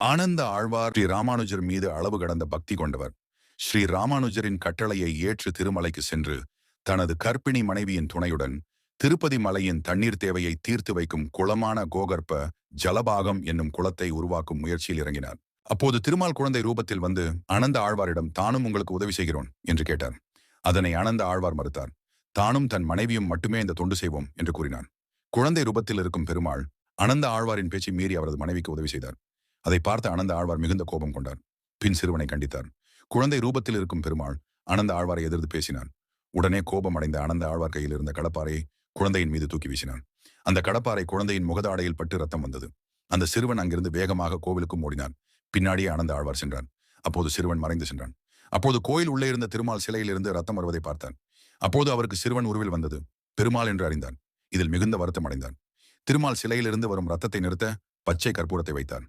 ஆனந்த ஆழ்வார் ஸ்ரீ ராமானுஜர் மீது அளவு கடந்த பக்தி கொண்டவர். ஸ்ரீ ராமானுஜரின் கட்டளையை ஏற்று திருமலைக்கு சென்று தனது கர்ப்பிணி மனைவியின் துணையுடன் திருப்பதி மலையின் தண்ணீர் தேவையை தீர்த்து வைக்கும் குளமான கோகர்ப்ப ஜலபாகம் என்னும் குளத்தை உருவாக்கும் முயற்சியில் இறங்கினார். அப்போது திருமால் குழந்தை ரூபத்தில் வந்து அனந்த ஆழ்வாரிடம் தானும் உங்களுக்கு உதவி செய்கிறோம் என்று கேட்டார். அதனை அனந்த ஆழ்வார் மறுத்தார். தானும் தன் மனைவியும் மட்டுமே இந்த தொண்டு செய்வோம் என்று கூறினார். குழந்தை ரூபத்தில் இருக்கும் பெருமாள் அனந்த ஆழ்வாரின் பேச்சை மீறி அவரது மனைவிக்கு உதவி செய்தார். அதை பார்த்த அனந்த ஆழ்வார் மிகுந்த கோபம் கொண்டார். பின் சிறுவனை கண்டித்தார். குழந்தை ரூபத்தில் இருக்கும் பெருமாள் அனந்த ஆழ்வாரை எதிர்த்து பேசினார். உடனே கோபம் அடைந்த அனந்த ஆழ்வார் கையில் இருந்த கடப்பாறையை குழந்தையின் மீது தூக்கி வீசினான் அந்த கடப்பாறை குழந்தையின் முகதாடையில் பட்டு ரத்தம் வந்தது. அந்த சிறுவன் அங்கிருந்து வேகமாக கோவிலுக்கும் ஓடினான் பின்னாடியே அனந்த ஆழ்வார் சென்றான் அப்போது சிறுவன் மறைந்து சென்றான். அப்போது கோயில் உள்ளே இருந்த திருமால் சிலையிலிருந்து ரத்தம் வருவதை பார்த்தான். அப்போது அவருக்கு சிறுவன் உருவில் வந்தது. பெருமாள் என்று அறிந்தான். இதில் மிகுந்த வருத்தம் அடைந்தான். திருமால் சிலையிலிருந்து வரும் ரத்தத்தை நிறுத்த பச்சை கற்பூரத்தை வைத்தான்